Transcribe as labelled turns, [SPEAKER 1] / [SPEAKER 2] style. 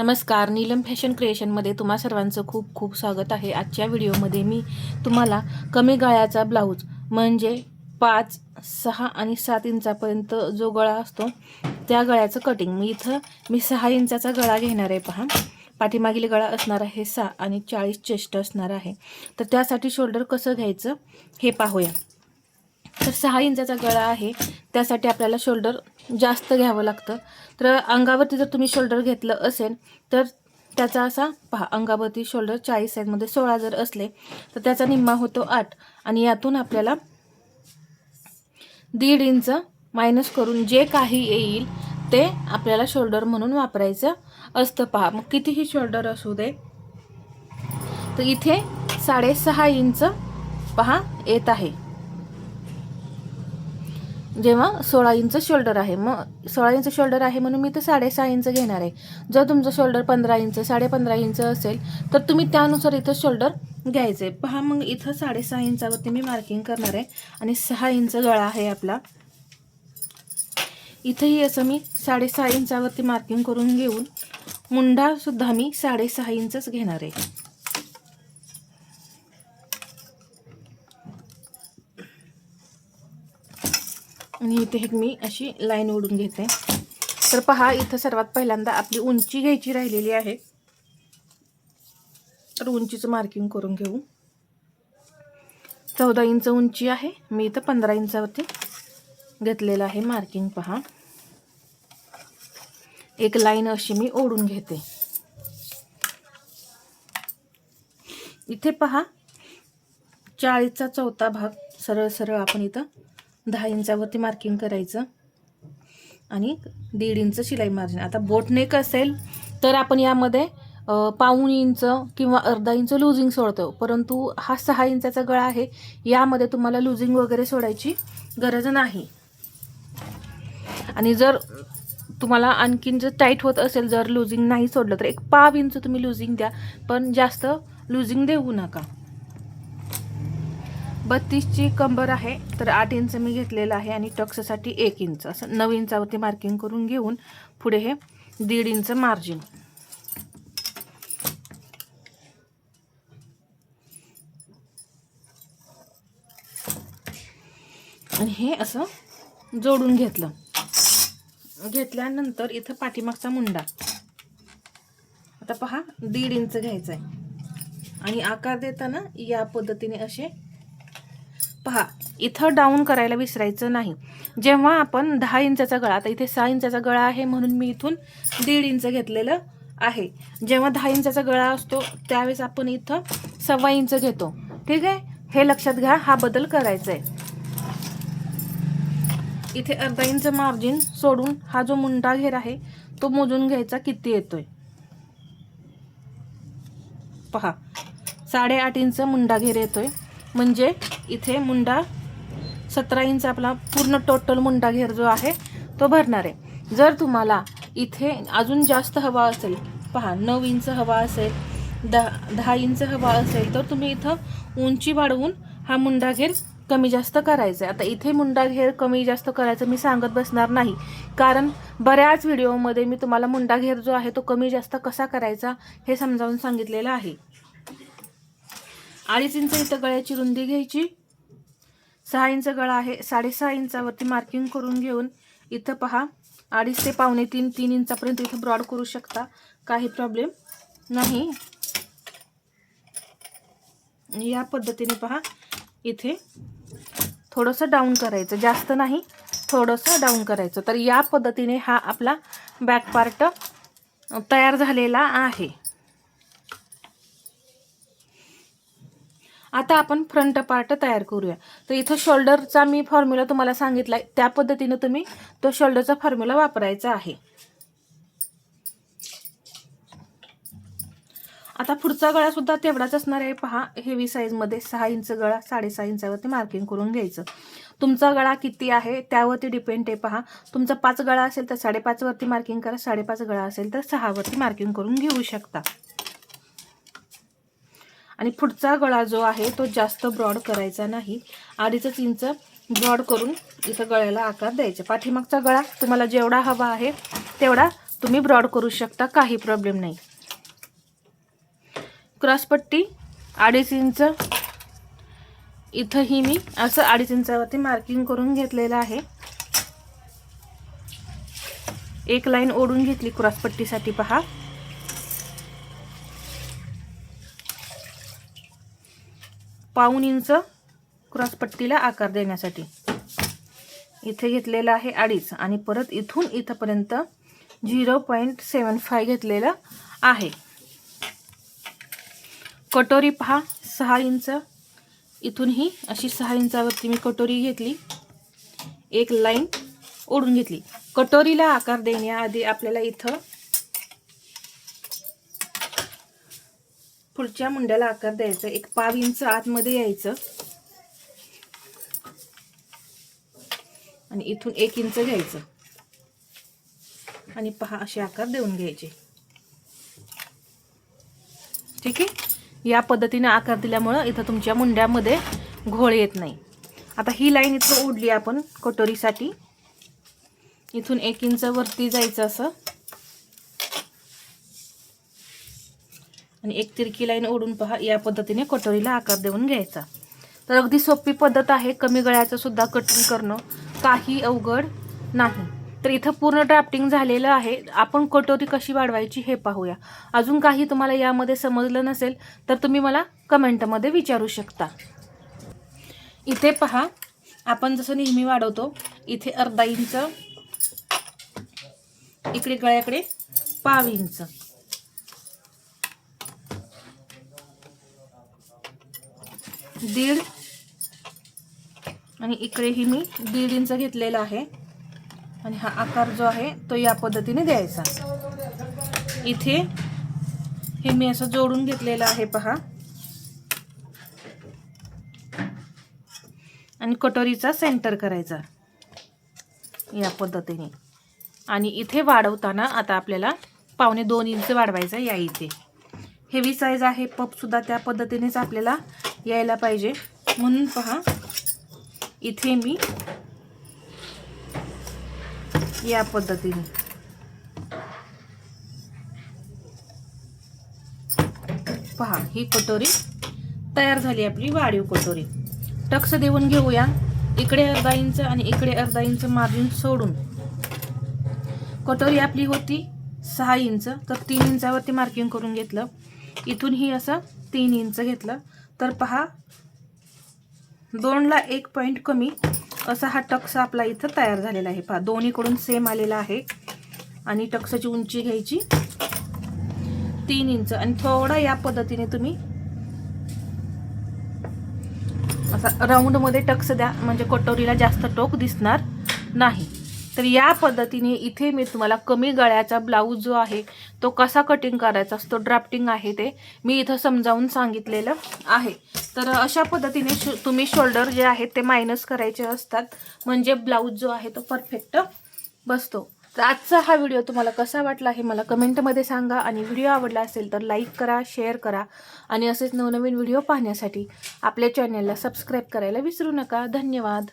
[SPEAKER 1] नमस्कार नीलम फॅशन क्रिएशनमध्ये तुम्हा सर्वांचं खूप खूप स्वागत आहे. आजच्या व्हिडिओमध्ये मी तुम्हाला कमी गळ्याचा ब्लाऊज म्हणजे पाच सहा आणि सात इंचापर्यंत जो गळा असतो त्या गळ्याचं कटिंग मी इथं मी सहा इंचाचा गळा घेणार आहे पहा. पाठीमागील गळा असणार आहे सहा आणि चाळीस चेस्ट असणार आहे. तर त्यासाठी शोल्डर कसं घ्यायचं हे पाहूया. तर सहा इंचाचा गळा आहे. त्यासाठी आपल्याला शोल्डर जास्त घ्यावं लागतं. तर अंगावरती जर तुम्ही शोल्डर घेतलं असेल तर त्याचा असा पहा अंगावरती शोल्डर चाळीस साईजमध्ये सोळा जर असले तर त्याचा निम्मा होतो आठ. आणि यातून आपल्याला दीड इंच मायनस करून जे काही येईल ते आपल्याला शोल्डर म्हणून वापरायचं असतं. पहा मग कितीही शोल्डर असू दे तर इथे साडेसहा इंच पहा येत आहे. जेव्हा सोळा इंच शोल्डर आहे मग सोळा इंच शोल्डर आहे म्हणून मी तर साडेसहा इंच घेणार आहे. जर तुमचं शोल्डर पंधरा इंच साडेपंधरा इंच असेल तर तुम्ही त्यानुसार इथं शोल्डर घ्यायचं. आहे पहा मग इथं साडेसहा इंचावरती मी मार्किंग करणार आहे आणि सहा इंच गळा आहे आपला. इथंही असं मी साडेसहा इंचावरती मार्किंग करून घेऊन मुंडासुद्धा मी साडेसहा इंचच घेणार आहे. आणि इथे एक मी अशी लाईन ओढून घेते. तर पहा इथं सर्वात पहिल्यांदा आपली उंची घ्यायची राहिलेली आहे. तर उंचीचं मार्किंग करून घेऊ. चौदा इंच उंची आहे. मी इथं पंधरा इंचावरती घेतलेलं आहे मार्किंग पहा. एक लाईन अशी मी ओढून घेते. इथे पहा चाळीसचा चौथा भाग सरळ सरळ आपण इथं दहा इंचावरती मार्किंग करायचं. आणि दीड इंच शिलाई मार्जिन आता बोटनेक असेल तर आपण यामध्ये पाऊण इंच किंवा अर्धा इंच लुझिंग सोडतो. परंतु हा सहा इंचाचा गळा आहे. यामध्ये तुम्हाला लुझिंग वगैरे सोडायची गरज नाही. आणि जर तुम्हाला आणखीन जर टाईट होत असेल जर लुझिंग नाही सोडलं तर एक पाव इंच तुम्ही लुझिंग द्या. पण जास्त लुझिंग देऊ नका. बत्तीसची कंबर आहे तर आठ इंच मी घेतलेलं आहे आणि टक्ससाठी एक इंच. असं नऊ इंचावरती मार्किंग करून घेऊन पुढे हे दीड इंच मार्जिन आणि हे असं जोडून घेतलं. घेतल्यानंतर इथं पाठीमागचा मुंडा. आता पहा दीड इंच घ्यायचा आहे आणि आकार देताना या पद्धतीने असे पहा इथं डाऊन करायला विसरायचं नाही. जेव्हा आपण दहा इंचाचा गळा आता इथे सहा इंचाचा गळा आहे म्हणून मी इथून दीड इंच घेतलेलं आहे. जेव्हा दहा इंचाचा गळा असतो त्यावेळेस आपण इथं सव्वा इंच घेतो. ठीक आहे? हे लक्षात घ्या हा बदल करायचा आहे इथे अर्धा इंच मार्जिन सोडून हा जो मुंडा घेर आहे तो मोजून घ्यायचा किती येतोय? पहा साडेआठ इंच मुंडा घेर येतोय. म्हणजे इथे मुंडा सतरा इंच आपला पूर्ण टोटल मुंडा घेर जो आहे तो भरणार आहे. जर तुम्हाला इथे अजून जास्त हवा असेल पहा नऊ इंच हवा असेल दहा दहा इंच हवा असेल तर तुम्ही इथं उंची वाढवून हा मुंडा घेर कमी जास्त करायचं आहे. आता इथे मुंडा घेर कमी जास्त करायचं मी सांगत बसणार नाही. कारण बऱ्याच व्हिडिओमध्ये मी तुम्हाला मुंडा घेर जो आहे तो कमी जास्त कसा करायचा हे समजावून सांगितलेलं आहे. अडीच इंच इथं गळ्याची रुंदी घ्यायची. सहा इंच गळा आहे. साडेसहा इंचावरती मार्किंग करून घेऊन इथं पहा. अडीच ते पावणे तीन तीन इंचापर्यंत इथं ब्रॉड करू शकता. काही प्रॉब्लेम नाही. या पद्धतीने पहा. इथे थोडंसं डाऊन करायचं. जास्त नाही थोडंसं डाऊन करायचं. तर या पद्धतीने हा आपला बॅक पार्ट तयार झालेला आहे. आता आपण फ्रंट पार्ट तयार करूया. तर इथं शोल्डरचा मी फॉर्म्युला तुम्हाला सांगितला आहे त्या पद्धतीनं तुम्ही तो शोल्डरचा फॉर्म्युला वापरायचा आहे. आता पुढचा गळा सुद्धा तेवढाच असणार आहे. पहा हेवी साईजमध्ये सहा इंच गळा साडेसहा इंचावरती मार्किंग करून घ्यायचं. तुमचा गळा किती आहे त्यावरती डिपेंड आहे. पहा तुमचा पाच गळा असेल तर साडेपाचवरती मार्किंग करा. साडेपाच गळा असेल तर सहावरती मार्किंग करून घेऊ शकता. आणि पुढचा गळा जो आहे तो जास्त ब्रॉड करायचा नाही. अडीचच इंच ब्रॉड करून इथं गळ्याला आकार द्यायचा. पाठीमागचा गळा तुम्हाला जेवढा हवा आहे तेवढा तुम्ही ब्रॉड करू शकता काही प्रॉब्लेम नाही. क्रॉसपट्टी अडीच इंच इथंही मी असं अडीच इंचावरती मार्किंग करून घेतलेलं आहे. एक लाईन ओढून घेतली क्रॉसपट्टीसाठी पहा. पाऊन इंच क्रॉसपट्टीला आकार देण्यासाठी. इथे घेतलेलं आहे अडीच आणि परत इथून इथंपर्यंत झिरो पॉईंट सेवन फाय घेतलेलं आहे. कटोरी पहा सहा इंच. इथूनही अशी सहा इंचावरती मी कटोरी घेतली. एक लाईन ओढून घेतली. कटोरीला आकार देण्याआधी आपल्याला इथं पुढच्या मुंड्याला आकार द्यायचा. एक पाव इंच आतमध्ये यायचं. आणि इथून एक इंच घ्यायचं. आणि पहा असे आकार देऊन घ्यायचे. ठीक आहे? या पद्धतीने आकार दिल्यामुळं इथं तुमच्या मुंड्यामध्ये घोळ येत नाही. आता ही लाईन इथं ओढली आपण कटोरीसाठी. इथून एक इंच वरती जायचं असं. आणि एक तिरकी लाईन ओढून पहा या पद्धतीने कटोरीला आकार देऊन घ्यायचा. तर अगदी सोपी पद्धत आहे कमी गळ्याचं सुद्धा कटिंग करणं. काही अवघड नाही. तर इथं पूर्ण ड्राफ्टिंग झालेलं आहे. आपण कटोरी कशी वाढवायची हे पाहूया. अजून काही तुम्हाला यामध्ये समजलं नसेल तर तुम्ही मला कमेंटमध्ये विचारू शकता. इथे पहा आपण जसं नेहमी वाढवतो इथे अर्धा इंच इकडे गळ्याकडे पाव इंच. दीड. आणि इकडेही मी दीड इंच घेतलेला आहे. आणि हा आकार जो आहे तो या पद्धतीने द्यायचा. इथे हे मी असं जोडून घेतलेलं आहे पहा. आणि कटोरीचा सेंटर करायचा. या पद्धतीने. आणि इथे वाढवताना आता आपल्याला पावणे दोन इंच वाढवायचा या इथे. हेवी साईज आहे पपसुद्धा त्या पद्धतीनेच आपल्याला यायला पाहिजे. म्हणून पहा इथे मी या पद्धतीने. पहा ही कटोरी तयार झाली आपली वाढीव कटोरी. टक्स देऊन घेऊया. इकडे अर्धा इंच आणि इकडे अर्धा इंच मार्जिन सोडून. कटोरी आपली होती सहा इंच तर तीन इंचावरती मार्किंग करून घेतलं. इथून ही असं तीन इंच घेतलं. तर पहा दोनला एक पॉईंट कमी असा हा टक्स आपला इथं तयार झालेला आहे. पहा दोन्हीकडून सेम आलेला आहे. आणि टक्साची उंची घ्यायची तीन इंच. आणि थोडा या पद्धतीने तुम्ही असा राऊंडमध्ये टक्स द्या. म्हणजे कटोरीला जास्त टोक दिसणार नाही. तर या पद्धतीने इथे मी तुम्हाला कमी गळ्याचा ब्लाऊज जो आहे तो कसा कटिंग करायचा असतो ड्राफ्टिंग आहे ते मी इथं समजावून सांगितलेलं आहे. तर अशा पद्धतीने शो तुम्ही शोल्डर जे आहेत ते मायनस करायचे असतात. म्हणजे ब्लाऊज जो आहे तो परफेक्ट बसतो. तर आजचा हा व्हिडिओ तुम्हाला कसा वाटला हे मला कमेंटमध्ये सांगा आणि व्हिडिओ आवडला असेल तर लाईक करा शेअर करा आणि असेच नवनवीन व्हिडिओ पाहण्यासाठी आपल्या चॅनलला सबस्क्राईब करायला विसरू नका. धन्यवाद.